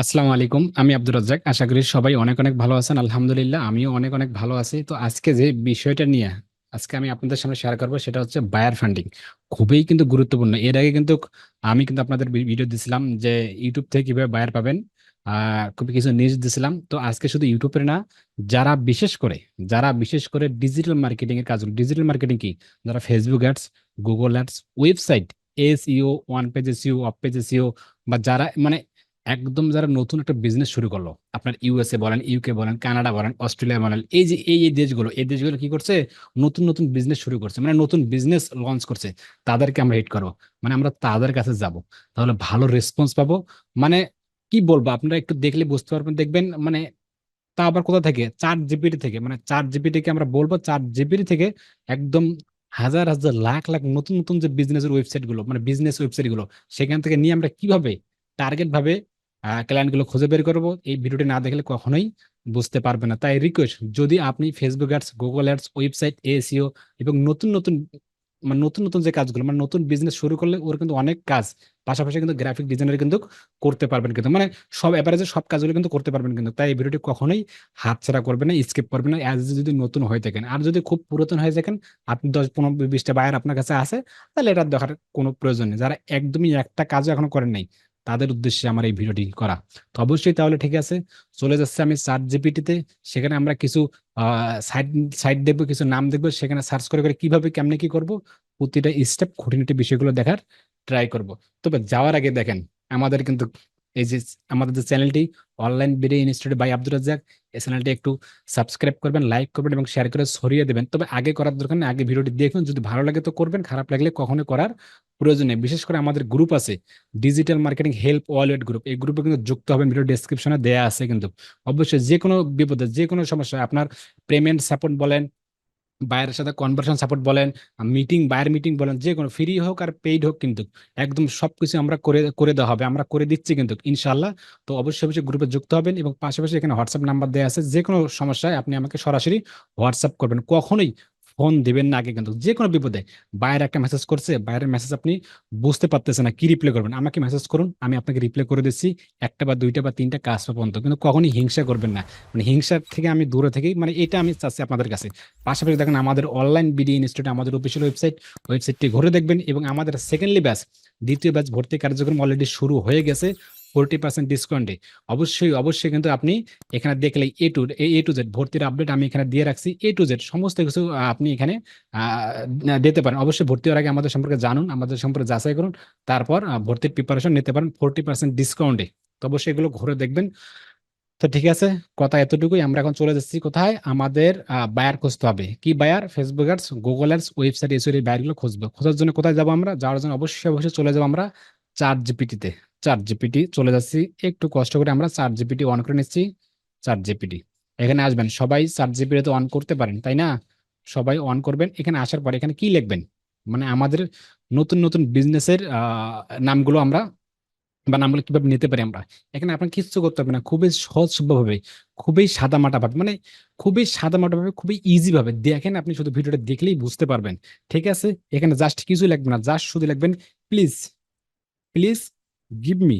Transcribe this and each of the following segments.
আসসালামু আলাইকুম, আমি আব্দুর রাজ্জাক। আশা করি সবাই অনেক অনেক ভালো আছেন। আলহামদুলিল্লাহ, আমিও অনেক অনেক ভালো আছি। তো আজকে যে বিষয়টা নিয়ে আজকে আমি আপনাদের সামনে শেয়ার করব, সেটা হচ্ছে বায়ার ফান্ডিং খুবই কিন্তু গুরুত্বপূর্ণ। এর আগে কিন্তু আমি কিন্তু আপনাদের ভিডিও দিছিলাম যে ইউটিউব থেকে কীভাবে বায়ার পাবেন। খুবই কিছু নিউজ দিছিলাম। তো আজকে শুধু ইউটিউবের না, যারা বিশেষ করে, যারা বিশেষ করে ডিজিটাল মার্কেটিং এর কাজগুলো ডিজিটাল মার্কেটিং কি? যারা Facebook ads Google ads website SEO one page SEO off page SEO বা যারা মানে একদম যারা নতুন একটা বিজনেস শুরু করল, আপনার ইউএসএ বলেন ইউকে বলেন কানাডা বলেন অস্ট্রেলিয়া বলেন, এই যে, এই এই দেশগুলো এই দেশগুলো কি করছে? নতুন নতুন বিজনেস শুরু করছে মানে নতুন বিজনেস লঞ্চ করছে। তাদেরকে আমরা হিট করব মানে আমরা তাদের কাছে যাব। তাহলে ভালো রেসপন্স পাবো। মানে কি বলব, আপনারা একটু দেখলে বুঝতে পারবেন, দেখবেন মানে তা আবার কোথা থেকে? চার জিবিটি থেকে মানে চার জিবিটিকে আমরা বলব চার জিবিটি থেকে একদম হাজার হাজার, লাখ লাখ নতুন নতুন যে বিজনেসের ওয়েবসাইটগুলো মানে বিজনেস ওয়েবসাইটগুলো, সেখান থেকে নিয়ে আমরা কীভাবে টার্গেট ভাবে ক্লায়েন্টগুলো খুঁজে বের করব। এই ভিডিওটি না দেখলে কখনোই বুঝতে পারবে না। তাই রিকোয়েস্ট যদি আপনি Facebook ads Google ads website SEO এবং নতুন নতুন মানে নতুন নতুন যে কাজগুলো মানে নতুন বিজনেস শুরু করলে ওর কিন্তু অনেক কাজ। পাশাপাশি কিন্তু গ্রাফিক ডিজাইনার কিন্তু করতে পারবেন কিন্তু মানে সব অ্যাপারেজে সব কাজগুলো কিন্তু করতে পারবেন কিন্তু। তাই এই ভিডিওটি কখনোই হাতছাড়া করবে না স্কিপ করবে না অ্যাজ যদি নতুন হয়ে থাকেন। আর যদি খুব পুরাতন হয়ে থাকেন, আপনি দশ, পনেরো বিশটা বায়ার আপনার কাছে আছে, তাহলে এটা দেখার কোনো প্রয়োজন নেই। যারা একদমই একটা কাজও এখনও করেন নাই তাদের উদ্দেশ্যে আমার এই ভিডিওটি করা। তো অবশ্যই তাহলে ঠিক আছে, চলে যাচ্ছে আমি চার জিপিটিতে সেখানে আমরা কিছু সাইড সাইড দেখব, কিছু নাম দেখব, সেখানে সার্চ করে করে কীভাবে, কেমনে কি করব, প্রতিটা স্টেপ খুঁটিনাটি বিষয়গুলো দেখার ট্রাই করব। তবে যাওয়ার আগে দেখেন, আমাদের কিন্তু এই যে আমাদের যে চ্যানেলটি online BD institute by Abdur Razzaq এই চ্যানেলটি একটু সাবস্ক্রাইব করবেন লাইক করবেন এবং শেয়ার করে ছড়িয়ে দেবেন। তবে আগে করার দরকার নেই, আগে ভিডিওটি দেখুন। যদি ভালো লাগে তো করবেন, খারাপ লাগলে কখনো করার প্রয়োজন নেই। বিশেষ করে আমাদের গ্রুপ আছে digital marketing help wallet group এই গ্রুপে কিন্তু যুক্ত হবেন ভিডিও ডেসক্রিপশনে দেয়া আছে কিন্তু। অবশ্যই যে কোনো বিপদে যে কোনো সমস্যা আপনার পেমেন্ট সাপোর্ট বলেন বায়ের সাথে কনভারসেশন সাপোর্ট বলেন মিটিং বায়ের মিটিং বলেন, যে কোনো ফ্রি হোক আর পেইড হোক কিন্তু, একদম সব কিছু আমরা করে করে দেওয়া হবে, আমরা করে দিচ্ছি কিন্তু ইনশাল্লাহ তো অবশ্যই অবশ্যই গ্রুপে যুক্ত হবেন এবং পাশাপাশি এখানে হোয়াটসঅ্যাপ নাম্বার দেওয়া আছে, যে কোনো সমস্যায় আপনি আমাকে সরাসরি হোয়াটসঅ্যাপ করবেন। কখনোই ফোন দিবেন না আগে কিন্তু যে কোনো বিপদে বাইরে একটা মেসেজ করছে, বাইরের মেসেজ আপনি বুঝতে পারতেছেন না কি রিপ্লাই করবেন। আমাকে মেসেজ করুন, আমি আপনাকে রিপ্লাই করে দিচ্ছি, একটা বা দুইটা বা তিনটা কাজ পর্যন্ত। কিন্তু কখনই হিংসা করবেন না। মানে হিংসার থেকে আমি দূরে থেকেই মানে এটা আমি চাচ্ছি আপনাদের কাছে। পাশাপাশি দেখেন আমাদের অনলাইন বিডি ইনস্টিটিউট আমাদের অফিসিয়াল ওয়েবসাইট ওয়েবসাইটটি ঘুরে দেখবেন এবং আমাদের সেকেন্ডলি ব্যাচ দ্বিতীয় ব্যাচ ভর্তি কার্যক্রম অলরেডি শুরু হয়ে গেছে। ফোরটি পার্সেন্ট ডিসকাউন্টে অবশ্যই অবশ্যই কিন্তু আপনি এখানে দেখলে A to A to Z ভর্তির আপডেট আমি এখানে দিয়ে রাখছি। এ টু জেড সমস্ত কিছু আপনি এখানে দিতে পারেন। অবশ্যই ভর্তি হওয়ার আগে আমাদের সম্পর্কে জানুন, আমাদের সম্পর্কে যাচাই করুন। তারপর ভর্তির প্রিপারেশন নিতে পারেন ফোরটি পার্সেন্ট ডিসকাউন্টে তো অবশ্যই এগুলো ঘুরে দেখবেন। তো ঠিক আছে, কথা এতটুকুই। আমরা এখন চলে যাচ্ছি কোথায়? আমাদের বায়ার খুঁজতে হবে। কি buyer Facebook ads Google ads website এসব বায়ারগুলো খুঁজবো। খোঁজার জন্য কোথায় যাব আমরা? যাওয়ার জন্য অবশ্যই অবশ্যই চলে যাব আমরা চার জিপিটিতে চার জিপিটি চলে যাচ্ছি। একটু কষ্ট করে আমরা চার জিপিটি অন করে নিচ্ছি। চার জিপিটি এখানে আসবেন। সবাই চার জিপিটি তো অন করতে পারেন, তাই না? সবাই অন করবেন। এখানে আসার পর এখানে কি লিখবেন? মানে আমাদের নতুন নতুন বিজনেসের নামগুলো আমরা বা নামগুলো কীভাবে নিতে পারি আমরা? এখানে আপনার কিচ্ছু করতে হবে না। খুবই সহজ ভাবে খুবই সাদা মাটা ভাবে মানে খুবই সাদা মাটা ভাবে খুবই ইজি ভাবে দেখেন আপনি শুধু ভিডিওটা দেখলেই বুঝতে পারবেন। ঠিক আছে? এখানে জাস্ট কিছু লাগবে না জাস্ট শুধু লিখবেন please please give me.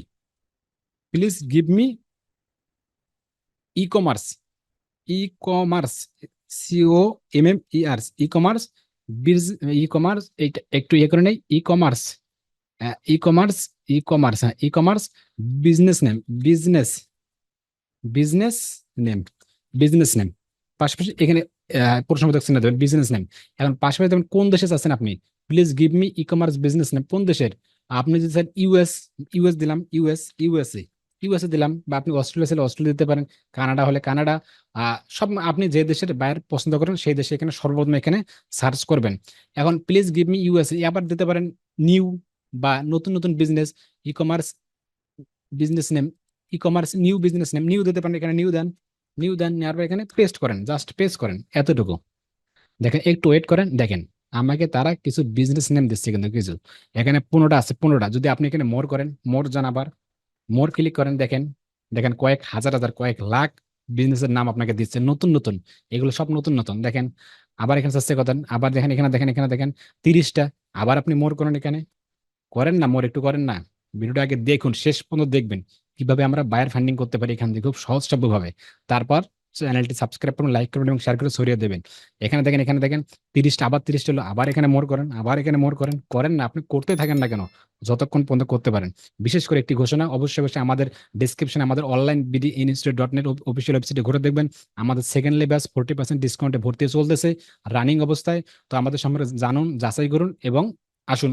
Please give me e commerce e-commerce SEO M M E R e commerce e commerce এইটা একটু ইয়ে করে নেই। E commerce e commerce e commerce হ্যাঁ e commerce business name business business name business name পাশাপাশি এখানে প্রশ্ন দেখছেন না দেবেন বিজনেস নেম এখন পাশাপাশি দেবেন কোন দেশে আছেন আপনি? Please give me e commerce business name কোন দেশের? আপনি যদি স্যার ইউএস ইউএস দিলাম ইউএস ইউএসএ ইউএসএ দিলাম বা আপনি অস্ট্রেলিয়া ছেলে অস্ট্রেলিয়া দিতে পারেন, কানাডা হলে কানাডা সব আপনি যে দেশের বাইরে পছন্দ করেন সেই দেশে এখানে সর্বপ্রথম এখানে সার্চ করবেন। এখন প্লিজ গিভ মি ইউএসএ আবার দিতে পারেন নিউ বা নতুন নতুন business e commerce business name e commerce new business name new দিতে পারেন, এখানে নিউ দেন নিউ দেন নেওয়ার পর এখানে পেস্ট করেন জাস্ট পেস্ট করেন, এতটুকু। দেখেন, একটু ওয়েট করেন, দেখেন। আমাকে তারা কিছু বিজনেস নেম দিচ্ছে কিন্তু কিছু এখানে পনেরোটা আছে, পনেরোটা। যদি আপনি এখানে মোর করেন মোর জানাবার মোর ক্লিক করেন, দেখেন দেখেন কয়েক হাজার হাজার, কয়েক লাখ বিজনেসের নাম আপনাকে দিচ্ছে, নতুন নতুন। এগুলো সব নতুন নতুন। দেখেন, আবার এখানে চাচ্ছে কথা আবার দেখেন, এখানে দেখেন এখানে, দেখেন, তিরিশটা। আবার আপনি মোর করেন এখানে। করেন না মোর একটু করেন না। ভিডিওটা আগে দেখুন, শেষ পর্যন্ত দেখবেন। কীভাবে আমরা বায়ার ফান্ডিং করতে পারি এখান থেকে, খুব সহজসাধ্যভাবে। তারপর চ্যানেলটি সাবস্ক্রাইব করুন লাইক করবেন এবং শেয়ার করে ছড়িয়ে দেবেন। এখানে দেখেন এখানে দেখেন, তিরিশটা, আবার তিরিশটা হলো, আবার এখানে মোর করেন, আবার এখানে মোর করেন করেন না, আপনি করতে থাকেন না কেন? যতক্ষণ পর্যন্ত করতে পারেন। বিশেষ করে একটি ঘোষণা, অবশ্যই অবশ্যই আমাদের ডিসক্রিপশনে আমাদের online BD institute dot net official ওয়েবসাইটে ঘুরে দেখবেন। আমাদের সেকেন্ডলি ব্যাচ ফোর্টি পার্সেন্ট ডিসকাউন্টে ভর্তি চলতেছে রানিং অবস্থায়। তো আমাদের সম্পর্কে জানুন, যাচাই করুন এবং আসুন।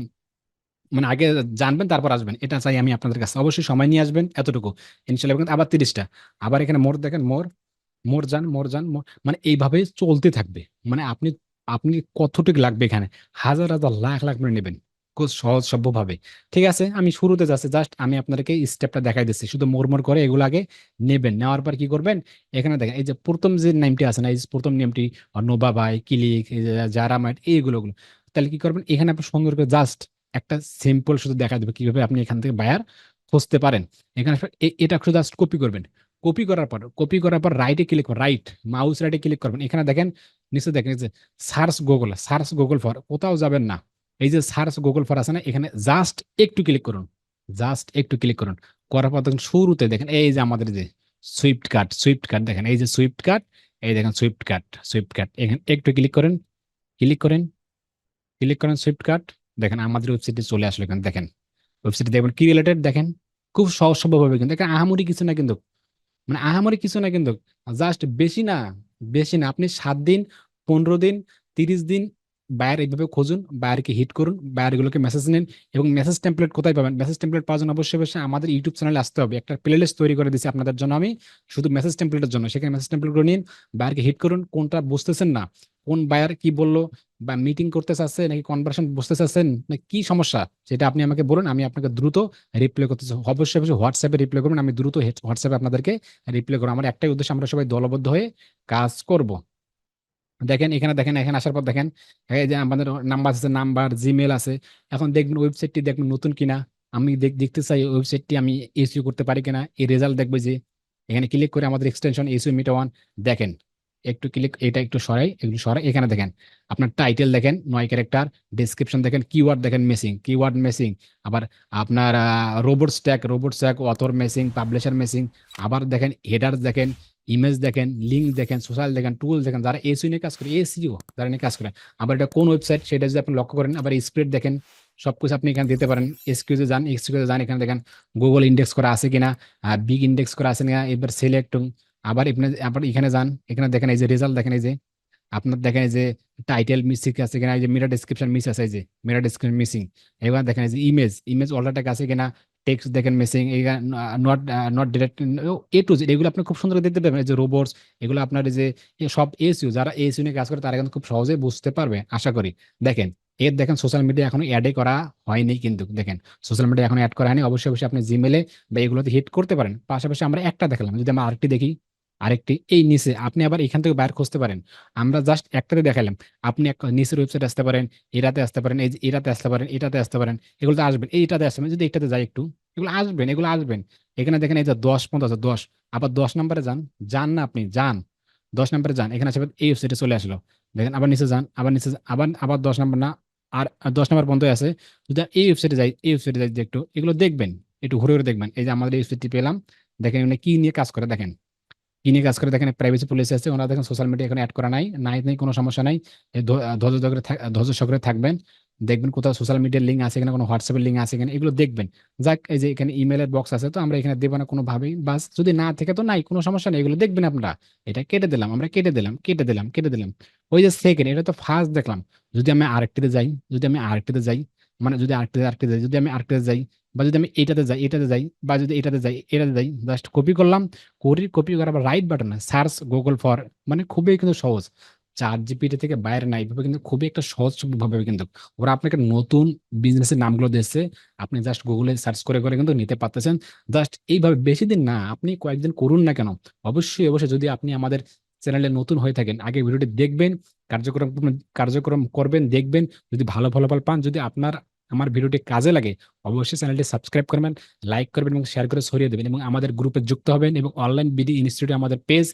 মানে আগে জানবেন, তারপর আসবেন। এটা চাই আমি আপনাদের কাছে। অবশ্যই সময় নিয়ে আসবেন, এতটুকু। ইনশাল্লাহ আবার তিরিশটা। আবার এখানে মোর দেখেন মোর মোর যান মোর যান মানে এইভাবে চলতে থাকবে। মানে আপনি আপনি কতটুকু লাগবে এখানে? হাজার হাজার, লাখ লাখ করে নেবেন। খুব সহজ, সভ্যভাবে। ঠিক আছে? আমি শুরুতে যাচ্ছি। জাস্ট আমি আপনাদেরকে স্টেপটা দেখাই দিচ্ছি। শুধু মোর মোর করে এগুলো আগে নেবেন। নেওয়ার পর কি করবেন? এখানে দেখেন, এই যে প্রথম যে নামটি আছে না, এই প্রথম নিয়মটি নোবা ভাই ক্লিক জারা মাইট এইগুলো গুলো তাহলে কি করবেন? এখানে আপনি সুন্দর করে জাস্ট একটা সিম্পল শুধু দেখা দেবে কীভাবে আপনি এখান থেকে বায়ার খুঁজতে পারেন। এখানে এটা শুধু জাস্ট কপি করবেন। কপি করার পর কপি করার পর রাইটে ক্লিক করবেন রাইট মাউস রাইটে ক্লিক করবেন। এখানে দেখেন নিচে দেখেন যে search Google search Google for কোথাও যাবেন না। এই যে সার্চ গুগল ফর আছে না, এখানে জাস্ট একটু ক্লিক করুন। জাস্ট একটু ক্লিক করুন। করার পর দেখুন, শুরুতে দেখেন, এই যে আমাদের যে সুইফট কার্ড সুইফট কার্ড দেখেন, এই যে সুইফট কার্ড এই দেখেন সুইফট কার্ড সুইফট কার্ড এখানে একটু ক্লিক করেন ক্লিক করেন ক্লিক করেন সুইফট কার্ড দেখেন, আমাদের ওয়েবসাইটে চলে আসলো এখানে, দেখেন। ওয়েবসাইটে দেখবেন, কি রিলেটেড দেখেন, খুব সহজ সভ্যভাবে কিন্তু দেখেন আহামরি কিছু না কিন্তু মানে আহামরি কিছু না কিন্তু জাস্ট বেশি না বেশি না। আপনি সাত দিন, পনেরো দিন, তিরিশ দিন বায়ার এইভাবে খুঁজুন বায়ারকে হিট করুন বায়ারগুলোকে মেসেজ নিন এবং মেসেজ টেমপ্লেট কোথায় পাবেন? মেসেজ টেমপ্লেট পাওয়ার জন্য অবশ্যই অবশ্যই আমাদের ইউটিউব চ্যানেলে আসতে হবে। একটা প্লে লিস্ট তৈরি করে দিচ্ছি আপনাদের জন্য আমি, শুধু মেসেজ টেম্পলেটের জন্য। সেখানে মেসেজ টেমপ্লেট করে নিন বায়ারকে হিট করুন, কোনটা বুঝতেছেন না। কোন বায়ার কি বলল বা মিটিং করতে চাচ্ছে নাকি কনভার্সন বুঝতে চাচ্ছেন না কি সমস্যা? সেটা আপনি আমাকে বলুন, আমি আপনাকে দ্রুত রিপ্লাই করতে। অবশ্যই অবশ্যই হোয়াটসঅ্যাপে রিপ্লাই করবেন, আমি দ্রুত হোয়াটসঅ্যাপে আপনাদেরকে রিপ্লাই করব। আমার একটাই উদ্দেশ্য, আমরা সবাই দলবদ্ধ হয়ে কাজ করব। দেখেন, এখানে দেখেন, এখানে আসার পর দেখেন যে আমাদের নাম্বার আছে নাম্বার জিমেল আছে। এখন দেখবেন ওয়েবসাইটটি দেখবেন নতুন কিনা। আমি দেখ- দেখতে চাই ওয়েবসাইটটি আমি এসইও করতে পারি কিনা। এই রেজাল্ট দেখবে যে, এখানে ক্লিক করে আমাদের এক্সটেনশন এসইও মিটা ওয়ান দেখেন একটু ক্লিক এটা একটু সরাই একটু সরাই। এখানে দেখেন, আপনার টাইটেল দেখেন, নয় ক্যারেক্টার ডেসক্রিপশন দেখেন কিওয়ার্ড দেখেন মেসিং কিওয়ার্ড মেসিং আবার আপনার robot stack robot stack author missing publisher missing আবার দেখেন হেডার দেখেন ইমেজ দেখেন লিঙ্ক দেখেন সোশ্যাল দেখেন টুল দেখেন, যারা এসিও নিয়ে কাজ করে এসিও যারা নিয়ে কাজ করে। আবার এটা কোন ওয়েবসাইট সেটা যদি আপনি লক্ষ্য করেন, আবার স্প্রেড দেখেন, সবকিছু আপনি এখানে দিতে পারেন। এসকিউজে যান এক্সকিউজে যান, এখানে দেখেন গুগল ইন্ডেক্স করা আছে কিনা বিগ ইন্ডেক্স করা আছে কিনা, এবার সিলেক্ট আবার এখানে আবার এখানে যান, এখানে দেখেন এই যে রেজাল্ট দেখেন এই যে, আপনার দেখেন এই যে টাইটেল মিস আছে কিনা, এই যে মিরা ডেসক্রিপশন মিস আছে যে মিরা ডেসক্রিপশন মিসিং এবার দেখেন যে ইমেজ ইমেজ অল্টারটেক আছে কিনা টেক্সট দেখেন missing not not direct A to Z এগুলো আপনি খুব সুন্দর দেখতে পাবেন এই যে রোবটস এগুলো আপনার যে সব এসইউ যারা এসইউ নিয়ে কাজ করে, তারা কিন্তু খুব সহজে বুঝতে পারবে, আশা করি। দেখেন, এর দেখেন সোশ্যাল মিডিয়া এখনও অ্যাডে করা হয়নি কিন্তু, দেখেন সোশ্যাল মিডিয়া এখনও অ্যাড করা হয়নি, অবশ্যই অবশ্যই আপনি জিমেলে বা এগুলোতে হিট করতে পারেন। পাশাপাশি আমরা একটা দেখালাম, যদি আমরা আরেকটি দেখি আরেকটি, এই নিচে, আপনি আবার এখান থেকে বাইর খুঁজতে পারেন। আমরা জাস্ট একটাতে দেখালাম। আপনি নিচের ওয়েবসাইট আসতে পারেন, এটাতে আসতে পারেন, এই যে এটাতে আসতে পারেন, এটাতে আসতে পারেন এগুলোতে আসবেন, এইটাতে আসতে যদি এটাতে যাই একটু, এগুলো আসবেন এগুলো আসবেন। এখানে দেখেন এই যে দশ পর্যন্ত আছে দশ, আবার দশ নম্বরে যান যান না আপনি, যান, দশ নম্বরে যান, এখানে আসবে এই ওয়েবসাইটে চলে আসলো। দেখেন আবার নিচে যান, আবার নিচে আবার আবার দশ নম্বর না, আর দশ নম্বর পর্যন্ত আছে, যদি এই ওয়েবসাইটে যাই, এই ওয়েবসাইটে যাই একটু, এগুলো দেখবেন, একটু ঘুরে ঘুরে দেখবেন, এই যে আমাদের এই ওয়েবসাইটটি পেলাম, দেখেন এখানে কি নিয়ে কাজ করে, দেখেন। কি কাজ করে দেখেন প্রাইভেসি পলিসি আছে, ওনারা দেখেন সোশ্যাল মিডিয়া এখানে অ্যাড করা নাই নাই নেই, কোনো সমস্যা নাই। ধৈর্য ধরে ধৈর্য সহকারে থাকবেন। দেখবেন কোথাও সোশ্যাল মিডিয়ার লিঙ্ক আছে কিনা, কোনো হোয়াটসঅ্যাপের লিঙ্ক আছে কিনা, এগুলো দেখবেন। যাক, এই যে এখানে ইমেলের বক্স আছে, তো আমরা এখানে দেবো না কোনোভাবেই। বাস, যদি না থেকে তো নাই, কোনো সমস্যা নেই, এগুলো দেখবেন আপনারা। এটা কেটে দিলাম, আমরা কেটে দিলাম কেটে দিলাম কেটে দিলাম। ওই যে সেকেন্ড এটা তো ফার্স্ট দেখলাম। যদি আমি আরেকটিতে যাই, যদি আমি আরেকটিতে যাই মানে যদি আরেকটিতে আরেকটিতে যাই, যদি আমি আরেকটিতে যাই বা যদি আমি এটাতে যাই এটাতে যাই বা যদি এটাতে যাই এটাতে যাই জাস্ট কপি করলাম করি কপি করার পর right button search Google for মানে খুবই কিন্তু সহজ। চার জিপিটি থেকে বাইরে না, এইভাবে কিন্তু খুবই একটা সহজ ভাবে কিন্তু ওরা আপনাকে নতুন বিজনেসের নামগুলো দিচ্ছে আপনি জাস্ট গুগলে সার্চ করে করে কিন্তু নিতে পারতেছেন। জাস্ট এইভাবে বেশি দিন না, আপনি কয়েকদিন করুন না কেন? অবশ্যই অবশ্যই যদি আপনি আমাদের চ্যানেলে নতুন হয়ে থাকেন, আগে ভিডিওটি দেখবেন, কার্যক্রম কার্যক্রম করবেন, দেখবেন, যদি ভালো ফলাফল পান, যদি আপনার আমার ভিডিওটি কাজে লাগে, অবশ্যই চ্যানেলটি সাবস্ক্রাইব করবেন, লাইক করবেন এবং শেয়ার করে সরিয়ে দেবেন এবং আমাদের গ্রুপে যুক্ত হবেন এবং অনলাইন বিডি ইনস্টিটিউটে আমাদের পেজ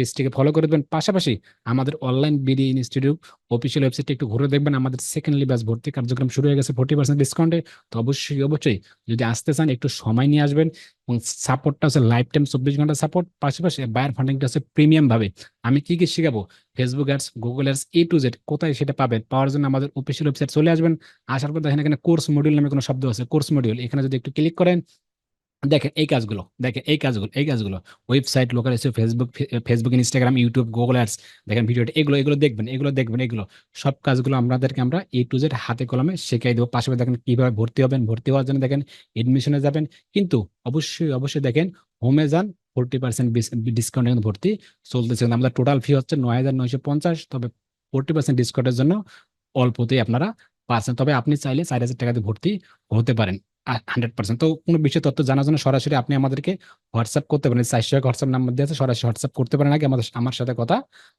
পেজটিকে ফলো করে দেবেন। পাশাপাশি আমাদের অনলাইন বিডি ইনস্টিটিউট অফিসিয়াল ওয়েবসাইটে একটু ঘুরে দেখবেন। আমাদের সেকেন্ডলি ব্যাচ ভর্তি কার্যক্রম শুরু হয়ে গেছে ফোর্টি পার্সেন্ট ডিসকাউন্টে তো অবশ্যই অবশ্যই যদি আসতে চান, একটু সময় নিয়ে আসবেন এবং সাপোর্টটা হচ্ছে লাইফ টাইম চব্বিশ ঘণ্টা সাপোর্ট পাশাপাশি বায়ার ফান্ডিংটা হচ্ছে প্রিমিয়াম ভাবে। আমি কি কি শেখাবো? Facebook ads Google ads A to Z কোথায় সেটা পাবেন? পাওয়ার জন্য আমাদের অফিসিয়াল ওয়েবসাইট চলে আসবেন। আসার পর দেখেন এখানে কোর্স মডিউল নামে কোনো শব্দ আছে। কোর্স মডিউল এখানে যদি একটু ক্লিক করেন দেখেন এই কাজগুলো, দেখেন এই কাজগুলো এই কাজগুলো। ওয়েবসাইট লোকাল এসে Facebook Facebook Instagram YouTube Google ads দেখেন ভিডিওটা, এগুলো এগুলো দেখবেন এগুলো দেখবেন, এগুলো। সব কাজগুলো আপনাদেরকে আমরা এ টু জেড হাতে কলমে শেখাই দেবো। পাশাপাশি দেখেন কীভাবে ভর্তি হবেন, ভর্তি হওয়ার জন্য দেখেন এডমিশনে যাবেন। কিন্তু অবশ্যই অবশ্যই দেখেন হোমে যান ফোরটি পার্সেন্ট ডিসকাউন্ট এখন ভর্তি চলতেছে। আমাদের টোটাল ফি হচ্ছে নয় হাজার নয়শো পঞ্চাশ, তবে ফোরটি পার্সেন্ট ডিসকাউন্টের জন্য অল্পতেই আপনারা পাচ্ছেন। তবে আপনি চাইলে চার হাজার টাকাতে ভর্তি হতে পারেন। হান্ড্রেড পার্সেন্ট তো কোনো বিষয় তথ্য জানার জন্য সরাসরি আপনি আমাদেরকে হোয়াটসঅ্যাপ করতে পারেন। চারশো এক হোয়াটসঅ্যাপ নাম্বার দিয়ে আছে সরাসরি হোয়াটসঅ্যাপ করতে পারেন। আগে আমাদের, আমার সাথে কথা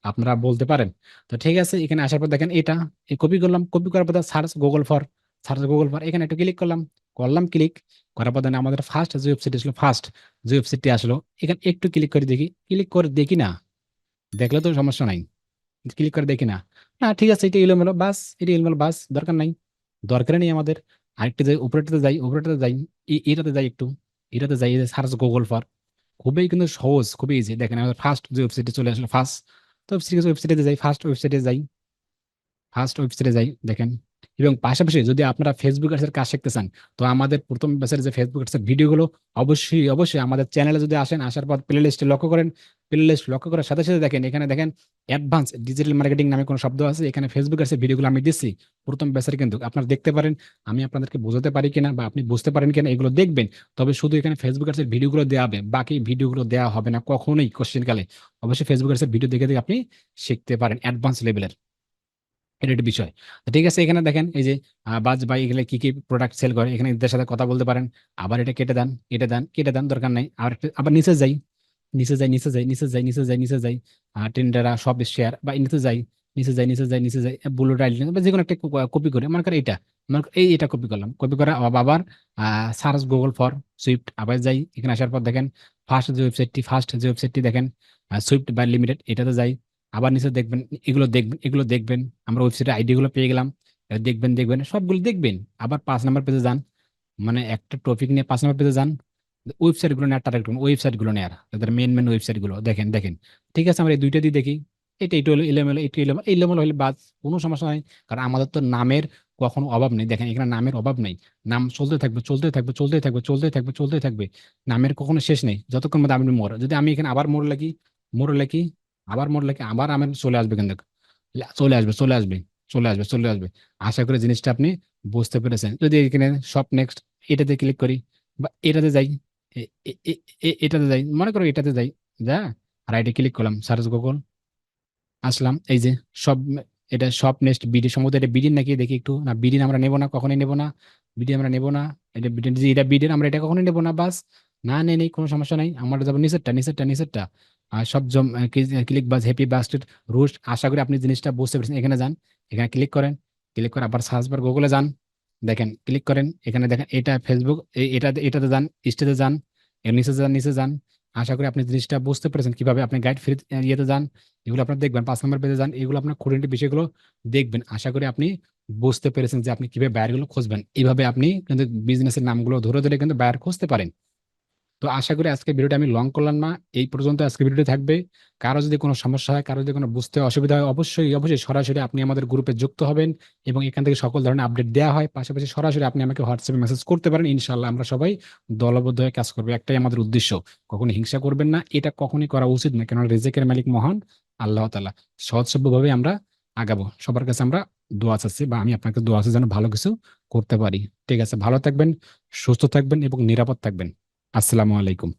আপনারা বলতে পারেন। তো ঠিক আছে, এখানে আসার পর দেখেন এটা, এই কপি করলাম। কপি করার পর search Google for search Google for এখানে একটু ক্লিক করলাম। করলাম ক্লিক করার পর আমাদের ফার্স্ট যে ওয়েবসাইট আসলো ফার্স্ট যে ওয়েবসাইটটি আসলো, এখানে একটু ক্লিক করে দেখি। ক্লিক করে দেখি না। দেখলে তো সমস্যা নাই। ক্লিক করে দেখি না। না, ঠিক আছে, এটা এলোমেলো, বাস, এটা এলোমেলো, বাস, দরকার নাই। দরকার নেই আমাদের। আরেকটা যাই উপরেটাতে যাই উপরেটাতে যাই এটাতে যাই একটু, এটাতে যাই সার্চ গুগল ফর, খুবই কিন্তু সহজ, খুবই ইজি দেখেন আমাদের ফার্স্ট যে ওয়েবসাইটে চলে আসলো ফার্স্ট তো ওয়েবসাইটে যাই ফার্স্ট ওয়েবসাইটে যাই ফার্স্ট ওয়েবসাইটে যাই, দেখেন। এবং পাশাপাশি যদি আপনারা ফেসবুক এর কাজ শিখতে চান, তো আমাদের প্রথম ব্যাচের যে ফেসবুক এর ভিডিওগুলো অবশ্যই অবশ্যই আমাদের চ্যানেলে যদি আসেন, আসার পর প্লে লিস্টে লক্ষ্য করেন প্লে লিস্ট লক্ষ্য করার সাথে সাথে দেখেন, এখানে দেখেন অ্যাডভান্স ডিজিটাল মার্কেটিং নামে কোনো শব্দ আছে, এখানে ফেসবুক এর ভিডিওগুলো আমি দিচ্ছি। প্রথম ব্যাচের কিন্তু আপনারা দেখতে পারেন, আমি আপনাদেরকে বোঝাতে পারি কিনা বা আপনি বুঝতে পারেন কিনা, এগুলো দেখবেন। তবে শুধু এখানে ফেসবুক এর ভিডিওগুলো দেওয়া হবে, বাকি ভিডিওগুলো দেওয়া হবে না কখনোই কোশ্চেন কালে। অবশ্যই ফেসবুক এর ভিডিও দেখে দেখে আপনি শিখতে পারেন অ্যাডভান্স লেভেলের এটা একটি বিষয়। ঠিক আছে, এখানে দেখেন এই যে বাজ ভাই এগুলো কি কি প্রোডাক্ট সেল করে, এখানে এদের সাথে কথা বলতে পারেন। আবার এটা কেটে দেন কেটে দেন কেটে দেন, দরকার নাই। আর আবার নিচে যাই নিচে যাই নিচে যাই নিচে যাই নিচে যাই নিচে যাই। টেন্ডারা সব শেয়ার বা নিচে যাই নিচে যাই নিচে যাই নিচে যাই বুলেট আইডি বা যে কোনো একটা কপি করে, মনে করেন এইটা, মনে এই এটা কপি করলাম। কপি করে, আবার আবার সার্চ গুগল ফর সুইফট আবার যাই, এখানে আসার পর দেখেন ফার্স্ট যে ওয়েবসাইটটি ফার্স্ট যে ওয়েবসাইটটি দেখেন সুইফট বাই লিমিটেড এটাতে যাই। আবার নিচে দেখবেন, এগুলো দেখবেন এগুলো দেখবেন। আমরা ওয়েবসাইটের আইডিগুলো পেয়ে গেলাম দেখবেন দেখবেন, সবগুলো দেখবেন। আবার পাঁচ নাম্বার পেজে যান মানে একটা টপিক নিয়ে পাঁচ নাম্বার পেজে যান ওয়েবসাইটগুলো নেওয়ার টার্গেট ওয়েবসাইটগুলো নেওয়ার তাদের মেন মেন ওয়েবসাইটগুলো, দেখেন দেখেন। ঠিক আছে, আমরা এই দুইটা দিয়ে দেখি। এটা এটা হলো এলোমেলো এটা এলোমেলো এলোমেলো হলে বাদ কোনো সমস্যা নাই, কারণ আমাদের তো নামের কখনো অভাব নেই। দেখেন, এখানে নামের অভাব নেই। নাম চলতে থাকবে চলতে থাকবে চলতে থাকবে চলতে থাকবে চলতে থাকবে। নামের কখনো শেষ নেই, যতক্ষণ মধ্যে আপনি মোর। যদি আমি এখানে আবার মোর লাগি মোর লাগি আবার মোর লাগি আবার আমার চলে আসবে কিন্তু। চলে আসবে চলে আসবে চলে আসবে চলে আসবে। আশা করি জিনিসটা আপনি বুঝতে পেরেছেন। যদি এখানে সব নেক্সট এটাতে ক্লিক করি বা এটাতে যাই এটাতে যাই, মনে করো এটাতে যাই, যা আইডি ক্লিক করলাম সার্চ গুগল আসলাম, এই যে সব এটা সব নেক্সট বিডি সম্ভবত এটা বিডির নাকি, দেখি একটু, না বিডির আমরা নেব না, কখনোই নেব না বিডি আমরা নেব না, এটা বিডি এটা বিডির আমরা এটা কখনোই নেব না, বাস, না, নেই নেই, কোনো সমস্যা নাই, আমরা যাব নিচেরটা নিচেরটা নিচেরটা। সব জম ক্লিক বাস হ্যাপি বাস্টেড রুস্ট আশা করি আপনি জিনিসটা বুঝতে পেরেছেন। এখানে যান, এখানে ক্লিক করেন ক্লিক করে আবার সার্চ বার গুগলে যান, দেখেন ক্লিক করেন, এখানে দেখেন, এটা ফেসবুক এটাতে এটাতে যান স্টেতে যান নিচে যান নিচে যান, আশা করি আপনি জিনিসটা বুঝতে পেরেছেন কীভাবে আপনি গাইড ফ্রি ইয়েতে যান, এগুলো আপনার দেখবেন, পাঁচ নম্বর পেজে যান, এগুলো আপনার খুঁটিনাটি বিষয়গুলো দেখবেন, আশা করি আপনি বুঝতে পেরেছেন যে আপনি কীভাবে বায়ারগুলো খুঁজবেন। এইভাবে আপনি কিন্তু বিজনেসের নামগুলো ধরে ধরে কিন্তু বায়ার খুঁজতে পারেন। তো আশা করি আজকে ভিডিওটা আমি লং করলাম না। এই পর্যন্ত আজকে ভিডিওটি থাকবে। কারও যদি কোনো সমস্যা হয়, কারও যদি কোনো বুঝতে অসুবিধা হয়, অবশ্যই অবশ্যই সরাসরি আপনি আমাদের গ্রুপে যুক্ত হবেন এবং এখান থেকে সকল ধরনের আপডেট দেওয়া হয়। পাশাপাশি সরাসরি আপনি আমাকে হোয়াটসঅ্যাপে মেসেজ করতে পারেন। ইনশাল্লাহ আমরা সবাই দলবদ্ধ হয়ে কাজ করব। একটাই আমাদের উদ্দেশ্য কখনো হিংসা করবেন না। এটা কখনই করা উচিত না। কেননা রেজেকের মালিক মহান আল্লাহ তালা সৎসভ্যভাবে আমরা আগাবো। সবার কাছে আমরা দোয়া চাচ্ছি বা আমি আপনাকে দোয়া আছে যেন ভালো কিছু করতে পারি। ঠিক আছে, ভালো থাকবেন, সুস্থ থাকবেন এবং নিরাপদ থাকবেন। আসসালামু আলাইকুম।